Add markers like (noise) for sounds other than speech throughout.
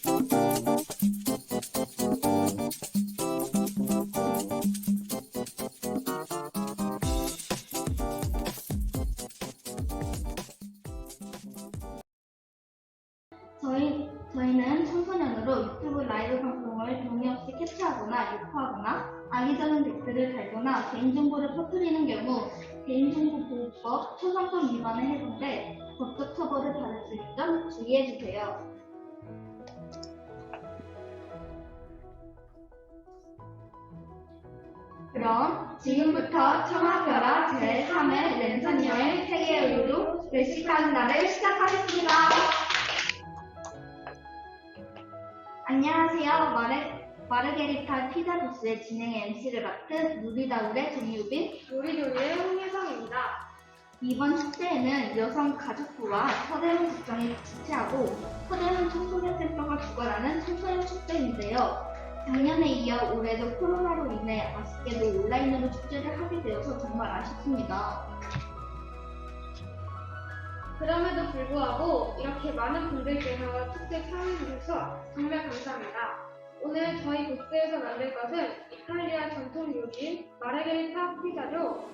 저희, 저희는 청소년으로 유튜브 라이브 방송을 동의 없이 캡처하거나 유포하거나 악의적인 댓글을 달거나 개인정보를 퍼뜨리는 경우 개인정보보호법 초상권 위반을 해본데 법적 처벌을 받을 수점 주의해주세요. 그럼 지금부터 청학교라 제3회 랜선 여행 세계 의료 외식하는 날을 시작하겠습니다. 안녕하세요. 마르, 마르게리타 피자도스의 진행 MC를 맡은 누리다울의 정유빈. 요리조리의 홍예성입니다. 이번 축제에는 여성 가족부와 서대문 국장이 주최하고 서대문 청소년 센터가 주관하는 청소년 축제인데요. 작년에 이어 올해도 코로나로 인해 아쉽게도 온라인으로 축제를 하게 되어서 정말 아쉽습니다. 그럼에도 불구하고 이렇게 많은 분들께서 축제 참여해주셔서 정말 감사합니다. 오늘 저희 부스에서 만들 것은 이탈리아 전통 요리인 마르게리타 피자로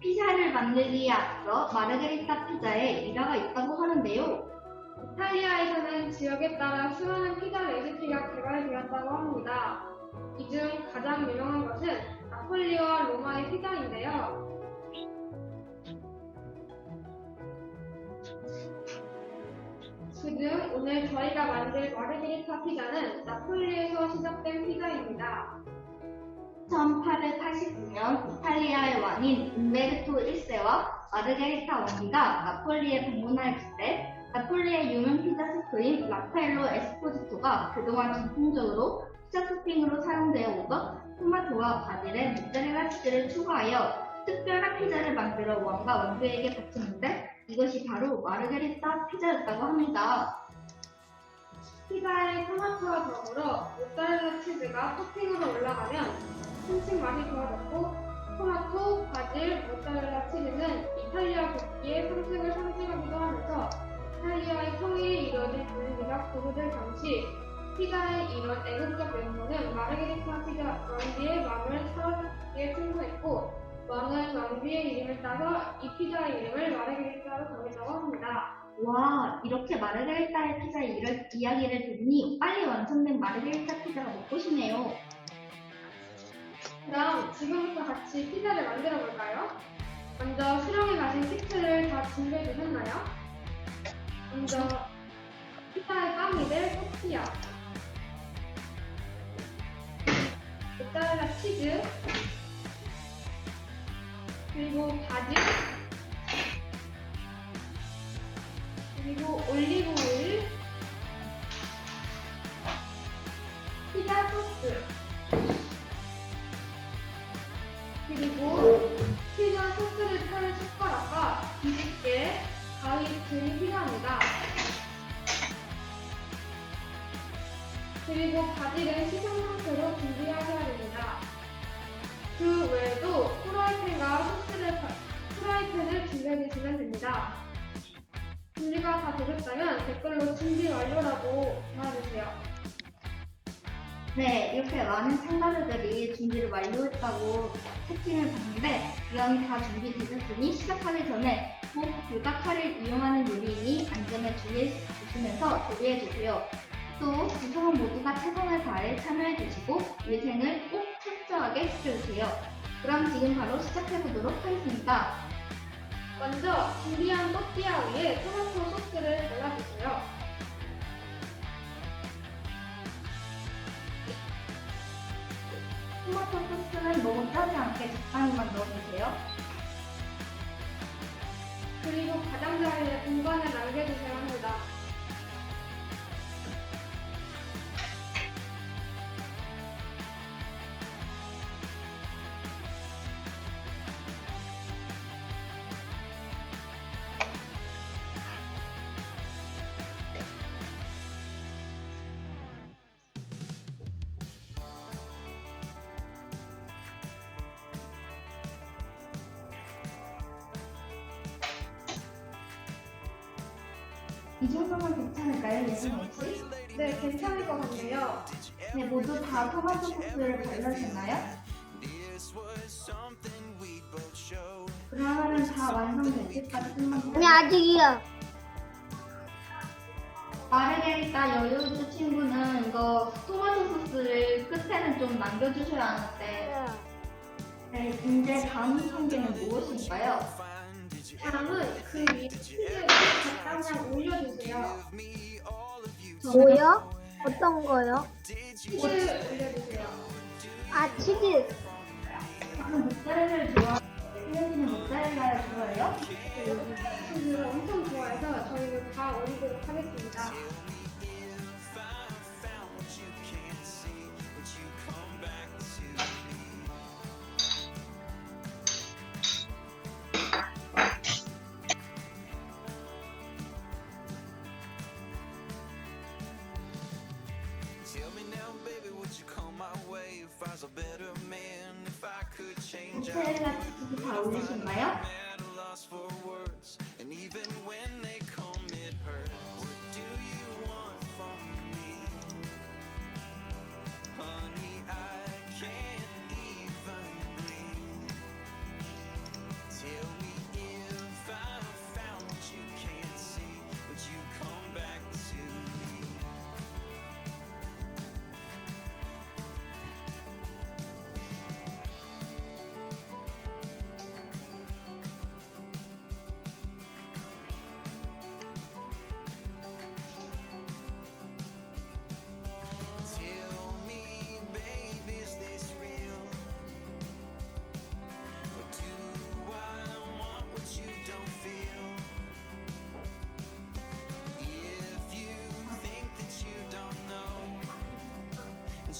피자를 만들기에 앞서 마르게리타 피자에 일화가 있다고 하는데요. 이탈리아에서는 지역에 따라 수많은 피자 레시피가 개발되었다고 합니다. 이 중 가장 유명한 것은 나폴리와 로마의 피자인데요. 그중 오늘 저희가 만들 마르게리타 피자는 나폴리에서 시작된 피자입니다. 1889년 이탈리아의 왕인 um베르토 1세와 마르게리타 왕비가 나폴리에 방문하였을 때 나폴리의 유명 피자 셰프인 라파엘로 에스포지토가 그동안 전통적으로 피자 토핑으로 사용되어 오던 토마토와 바질에 모짜렐라 치즈를 추가하여 특별한 피자를 만들어 왕과 왕비에게 바쳤는데 이것이 바로 마르게리타 피자였다고 합니다. 피자에 토마토와 더불어 모짜렐라 치즈가 토핑으로 올라가면 한층 맛이 좋아졌고 토마토, 바질, 모짜렐라 치즈는 이탈리아 국기의 상징을 상징하기도 하면서 이탈리아의 통일이 이루어진 분위기가 고조될 당시 피자의 이런 애국적 면모는 마르게리타 피자 왕비의 마음을 사로잡기에 충분했고 왕은 왕비의 이름을 따서 이 피자의 이름을 마르게리타로 정했다고 합니다. 와, 이렇게 마르게리타의 피자의 이럴 이야기를 들으니 빨리 완성된 마르게리타 피자가 먹고 싶네요. 그럼 지금부터 같이 피자를 만들어 볼까요? 먼저 수령에 가진 키트를 다 준비해 두셨나요? 먼저 피자의 빵이 될 토피아 모짜렐라 치즈. 그리고 바질. 그리고 올리브 오일. 피자 소스. 그리고 피자 소스를 타는 숟가락과 뒤집개, 가위 등이 필요합니다. 그리고 바질은 식용 상태로 준비하셔야 됩니다. 그 외에도 프라이팬과 소스를 바- 프라이팬을 준비해 주시면 됩니다. 준비가 다 되셨다면 댓글로 준비 완료라고 달아주세요. 네, 이렇게 많은 참가자들이 준비를 완료했다고 채팅을 봤는데 이왕이 다 준비되셨으니 시작하기 전에 꼭 불가카를 이용하는 요리이니 안전에 주의해 주시면서 조리해 주세요. 또 구성원 모두가 최선을 다해 참여해 주시고 위생을 꼭 철저하게 지켜주세요. 그럼 지금 바로 시작해 보도록 하겠습니다. 먼저 준비한 또띠아 위에 토마토 소스를 발라주세요. 토마토 소스는 너무 짜지 않게 적당히만 넣어주세요. 그리고 가장자리에 공간을 남겨주셔야 합니다. 네, 모두 다 토마토 소스를 발라주셨나요? 그러면은 다 때까지 좀만 아니. 아직이야. 마르게리타 여유주 친구는 이거 토마토 소스를 끝에는 좀 남겨주셔야 하는데 네, 이제 다음 단계는 무엇일까요? 다음은 그 위에 치즈를 적당량 올려주세요. 뭐요? 어떤 거요? 치즈 올려주세요. 아 치즈. 저는 모짜렐라를 좋아해요. 혜연이는 모짜렐라를 좋아해요? 치즈를 엄청 좋아해서 저희는 다 올리도록 하겠습니다.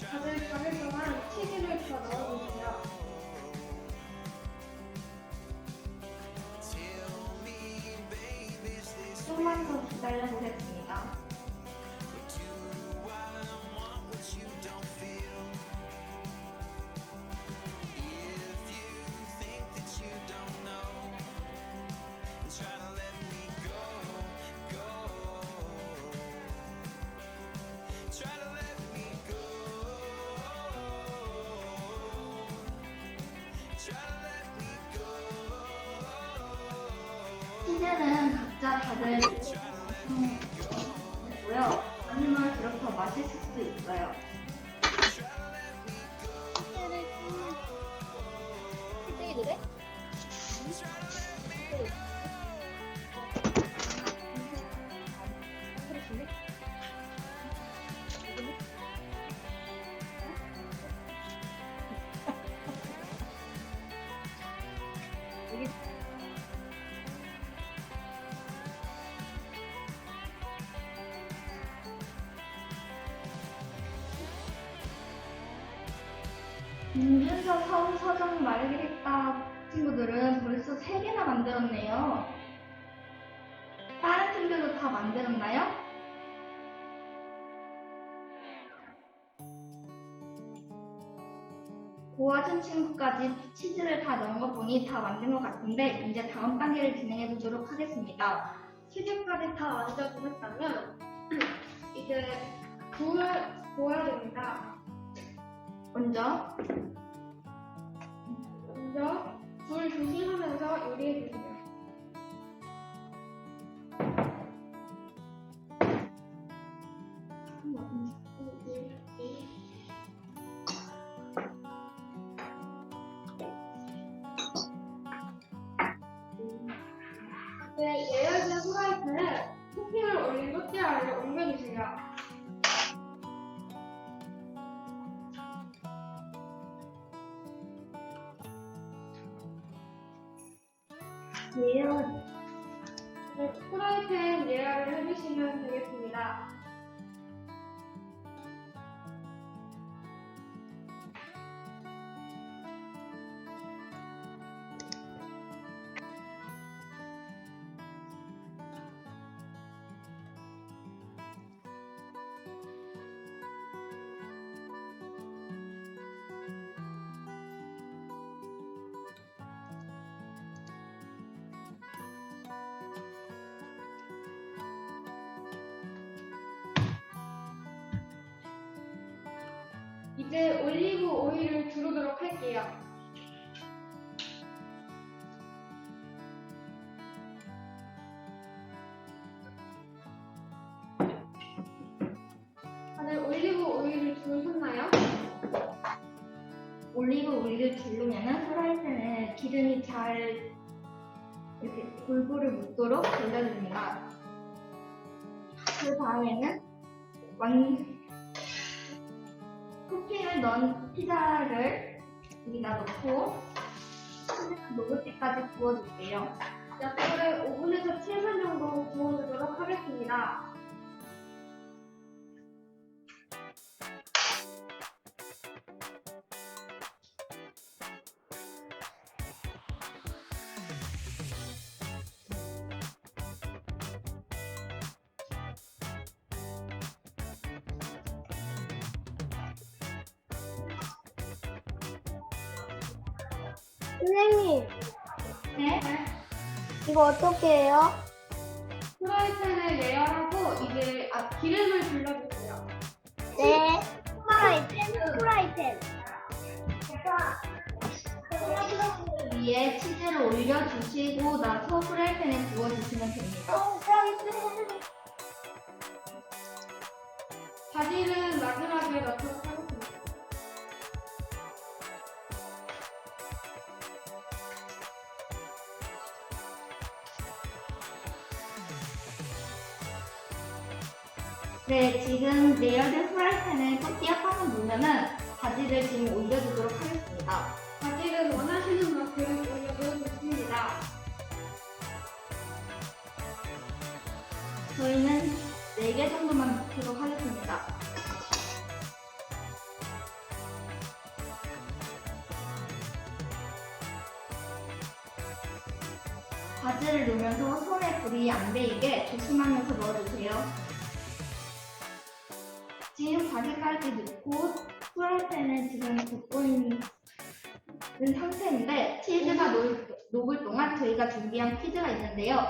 다들 가는 동안 치즈를 더 넣어주세요. 조금만 더 기다려보겠습니다. 도와준 친구까지 치즈를 다 넣은 거 보니 다 만든 것 같은데 이제 다음 단계를 진행해 보도록 하겠습니다. 치즈까지 다 완전 됐다면 (clears throat) 이제 불을 구워야 됩니다. 먼저 먼저 불 조심하면서 요리해 주세요. 예열 네, 후라이팬 예열을 해주시면 되겠습니다. 기름이 잘 이렇게 골고루 묻도록 돌려줍니다. 그 다음에는 완 토핑을 넣은 피자를 여기다 넣고 치즈가 녹을 때까지 구워줄게요. 약불에 5분에서 7분 정도 구워주도록 하겠습니다. 선생님, 네. 이거 어떻게 해요? 프라이팬을 레어하고 이제 아, 기름을 둘러주세요. 네. 프라이팬, 프라이팬. 위에 치즈를 올려주시고 나서 프라이팬에 구워주시면 됩니다. 어, 프라이팬. 바질은 마지막에 넣도록 하겠습니다. 네, 지금 레어된 프라이팬에 토끼와 파는 놓으면은 바지를 지금 올려주도록 하겠습니다. 바질은 원하시는 만큼 올려도 좋습니다. 저희는 4개 정도만 넣도록 하겠습니다. 바지를 넣으면서 손에 불이 안 베이게 조심하면서 넣어주세요. 지금 바지까지 넣고 프라이팬에 지금 굽고 있는 상태인데 치즈가 녹, 녹을 동안 저희가 준비한 퀴즈가 있는데요.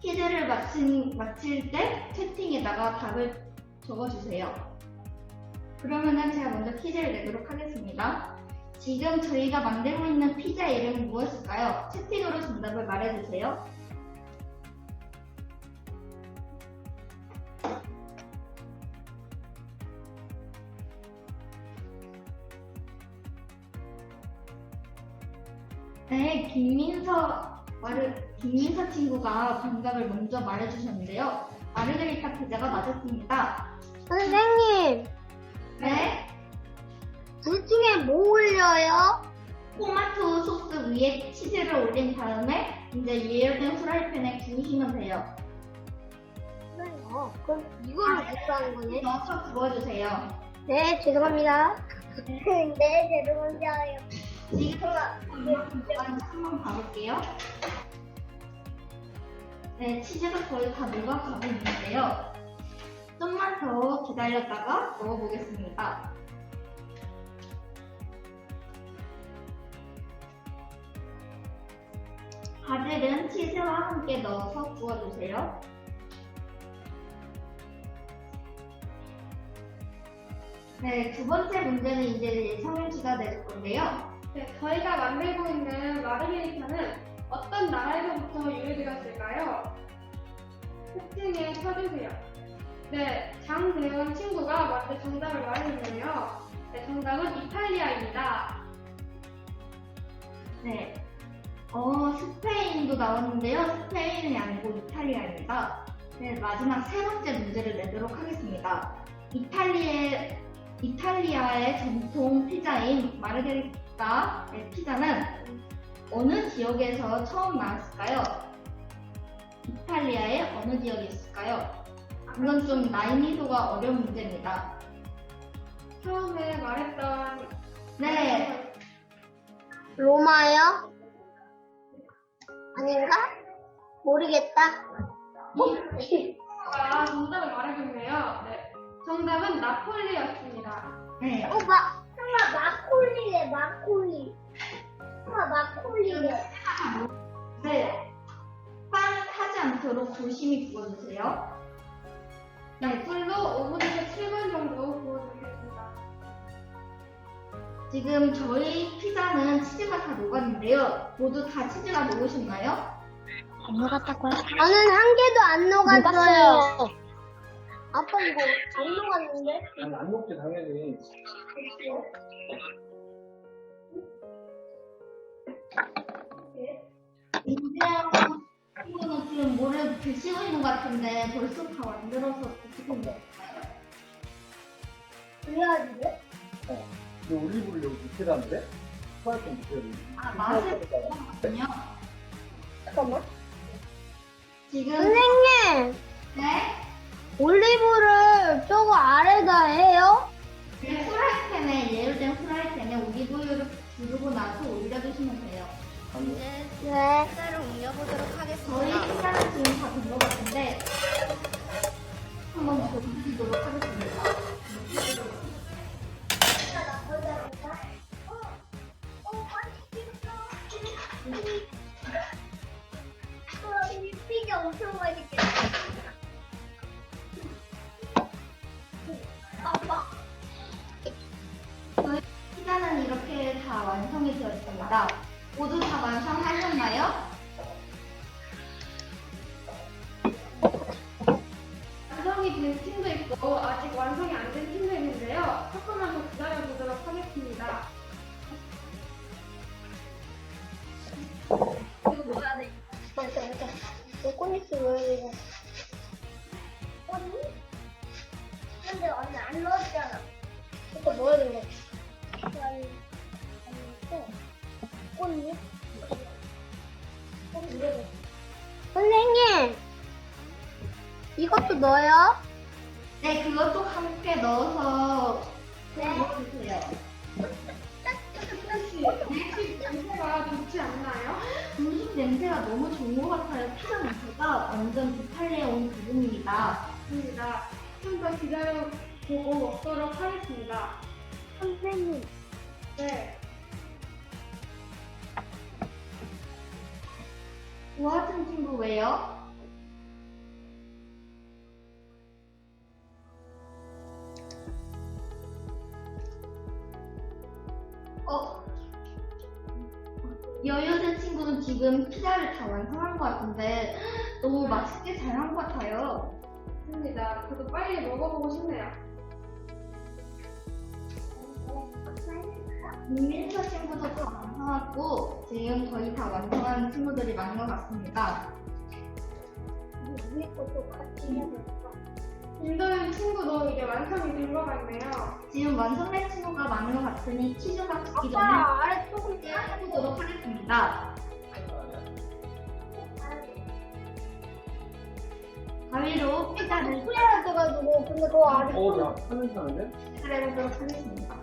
퀴즈를 마친, 마칠 때 채팅에다가 답을 적어주세요. 그러면은 제가 먼저 퀴즈를 내도록 하겠습니다. 지금 저희가 만들고 있는 피자 이름은 무엇일까요? 채팅으로 정답을 말해주세요. 김민서 말을 김민서 친구가 정답을 먼저 말해주셨는데요. 마르게리타 피자가 맞았습니다. 선생님, 네, 둘 중에 뭐 올려요? 토마토 소스 위에 치즈를 올린 다음에 이제 예열된 프라이팬에 구우시면 돼요. 그래요. 그럼 이걸로 구하는 거네? 넣어서 구워주세요. 네, 죄송합니다. (laughs) 네, 죄송합니다. 지금 한번 봐볼게요. 네, 치즈가 거의 다 녹아가고 있는데요. 좀만 더 기다렸다가 먹어보겠습니다. 바질은 치즈와 함께 넣어서 구워주세요. 네, 두 번째 문제는 이제 씨가 낼 건데요. 네, 저희가 만들고 있는 마르게리타는 어떤 나라에서부터 유래되었을까요? 채팅에 쳐주세요. 네, 장대원 친구가 먼저 정답을 말해주세요. 네, 정답은 이탈리아입니다. 네. 어, 스페인도 나왔는데요. 스페인이 아니고 이탈리아입니다. 네, 마지막 세 번째 문제를 내도록 하겠습니다. 이탈리아의, 이탈리아의 전통 피자인 마르게리 타 피자는 어느 지역에서 처음 나왔을까요? 이탈리아의 어느 지역에 있을까요? 이건 좀 난이도가 어려운 문제입니다. 처음에 말했던 네, 로마요? 아닌가? 모르겠다. 아, 정답을 말해줬네요. 네, 정답은 나폴리였습니다. 네. 어, 마, 엄마 마콜리래, 마콜리. 엄마 마콜리래. 네. 빵 타지 않도록 조심히 구워주세요. 약불로 5분에서 7분 정도 구워주겠습니다. 지금 저희 피자는 치즈가 다 녹았는데요. 모두 다 치즈가 녹으셨나요? 안 녹았다고요? 저는 한 개도 안 녹았어요. 아빠 이거 안 녹았는데? 아니, 안 녹지, 당연히. 인재하고 친구는 지금 뭐를 드시고 있는 것 같은데 벌써 다 만들어서 같아요. 그래야지. 어. 근데 올리브를 여기 밑에다는데? 프라이팬 밑에다. 아, 맛을 보거든요. 잠깐만. 지금 선생님, 네, 올리브를 저거 아래다 해요? 그 프라이팬에 예열된 프라이팬에 올리브유를 두르고 나서 올려주시면 돼요. 아니, 네. 피자를 올려보도록 하겠습니다. 저희 피자는 지금 다 된 것 같은데 한번 보여드리도록 하겠습니다. 넣어요? 네, 그것도 함께 넣어서 네. 먹어주세요. 음식 냄새가 좋지 않나요? 음식 냄새가 너무 좋은 것 같아요. 피자 냄새가 완전 이탈리아에 온 기분입니다. 맞습니다. 좀 더 기다려 보고 먹도록 하겠습니다. 선생님. 네. 도와준 친구 왜요? 지금 피자를 다 완성한 것 같은데 너무 맛있게 잘 한 것 같아요. 맞습니다. 저도 빨리 먹어보고 싶네요. 민민서 친구도 다 완성하고 지금 거의 다 완성한 친구들이 많은 것 같습니다. 위에 것도 같이 해야 될까? 김도현 친구도 이제 완성이 된 것 같네요. 지금 완성된 친구가 많은 것 같으니 치즈가 붙기 전에 아래 조금 해보도록 하겠습니다. 가위로 피자를 뿌려야 돼가지고 근데 그거 아래 어, 야, 하는 사는데? 해보도록 하겠습니다.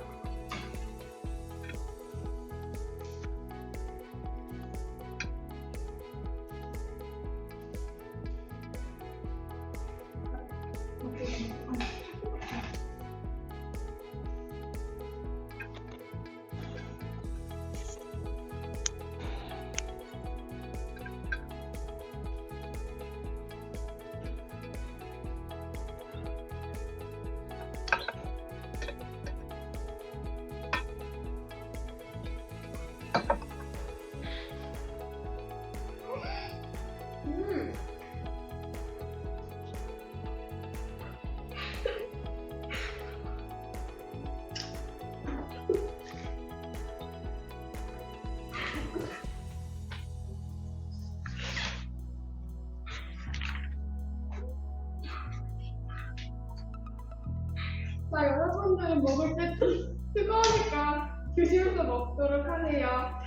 뜨- (laughs) 뜨거우니까 조심해서 먹도록 하세요.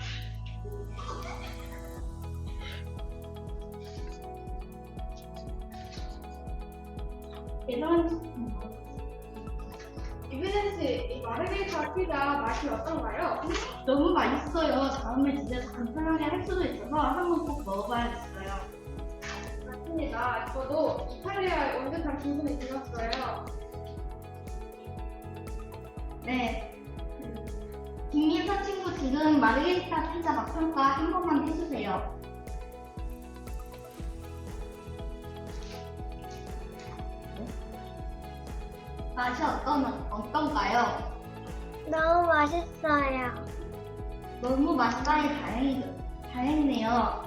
이브네 씨, 이 마르게리타 피자 맛이 어떤가요? 너무 맛있어요. 다음에 진짜 간편하게 할 수도 있어서 한번 꼭 먹어봐야겠어요. 맞습니다. 저도 이탈리아에 온 듯한 기분이 들었어요. 네. 김민서 친구 지금 마르게리타 피자 맛평가 한 번만 해주세요. 맛이 어떤, 어떤가요? 너무 맛있어요. 너무 맛있다니 다행이, 다행이네요.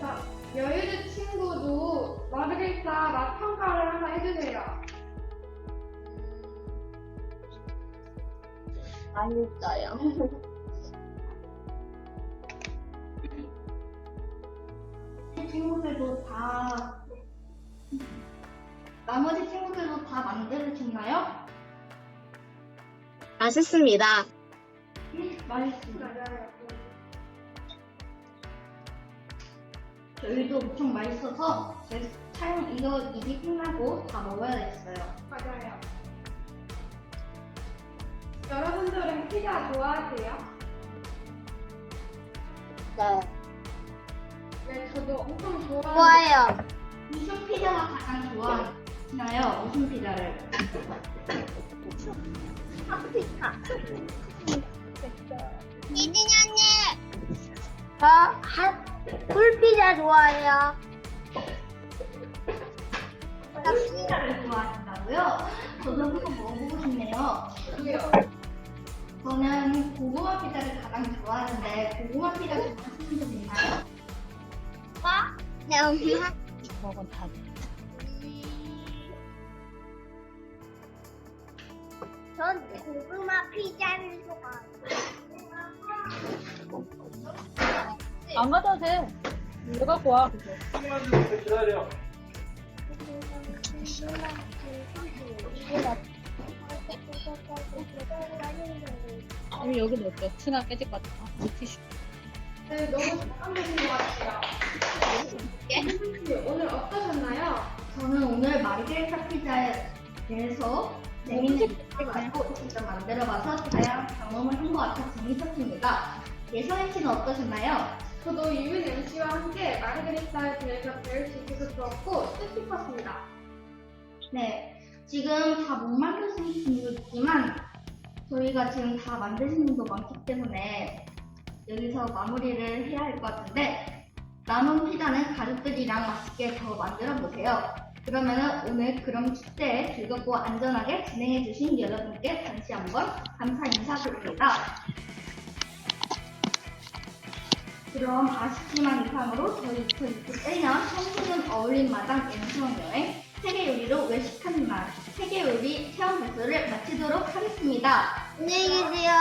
자, 여유주 친구도 마르게리타 맛 평가를 하나 해주세요. 맛있어요. 친구들도 다, 나머지 친구들도 다 만들어주나요? 맛있습니다. 네, 맛있습니다. 저희도 엄청 맛있어서 제 촬영 이거 일이 끝나고 다 먹어야겠어요. 맞아요. 여러분들은 피자 좋아하세요? 네. 네, 저도 엄청 좋아하는데 좋아요. 무슨 피자가 가장 좋아하시나요? 무슨 피자를? 파프리카. 이진이 언니. 저 한, 굴피자 좋아해요. 피자를 좋아하신다고요? 저도 한번 먹어보고 싶네요. 저도요. 저는 고구마 피자를 가장 좋아하는데 고구마 피자 좋아하시는 분 있나요? 와? 네, 엄마. 전 고구마 피자를 좋아해요. 안 가도 돼. 이거 갖고 와. 시간 좀 기다려. 우리 여기 넣을게. 친하 깨질 것 같아. 아, 티슈. 네, 너무 촉감되신 것 같아요. 선생님, 오늘 어떠셨나요? 저는 오늘 마르게리타 피자에 대해서 재밌는 얘기를 가지고 직접 만들어봐서 다양한 경험을 한 것 같아 재밌었습니다. 예선혜 씨는 어떠셨나요? 저도 유민 MC와 함께 마르게리타에 대해서 배울 수 있어서 좋았고 뜻깊었습니다. 네, 지금 다 못 만드신 분도 있지만 저희가 지금 다 만드신 분도 많기 때문에 여기서 마무리를 해야 할 것 같은데 남은 피자는 가족들이랑 맛있게 더 만들어 보세요. 그러면은 오늘 그럼 축제 즐겁고 안전하게 진행해 주신 여러분께 다시 한번 감사 인사드립니다. 그럼 아쉽지만 이상으로 저희 2021년 청소년 어울림 마당 엠수원 여행 세계 요리로 외식하는 날 세계 요리 체험 배소를 마치도록 하겠습니다. 안녕히 계세요.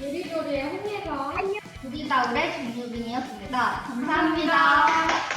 요리조리의 홍예성 우리 다울의 정유빈이었습니다. 감사합니다.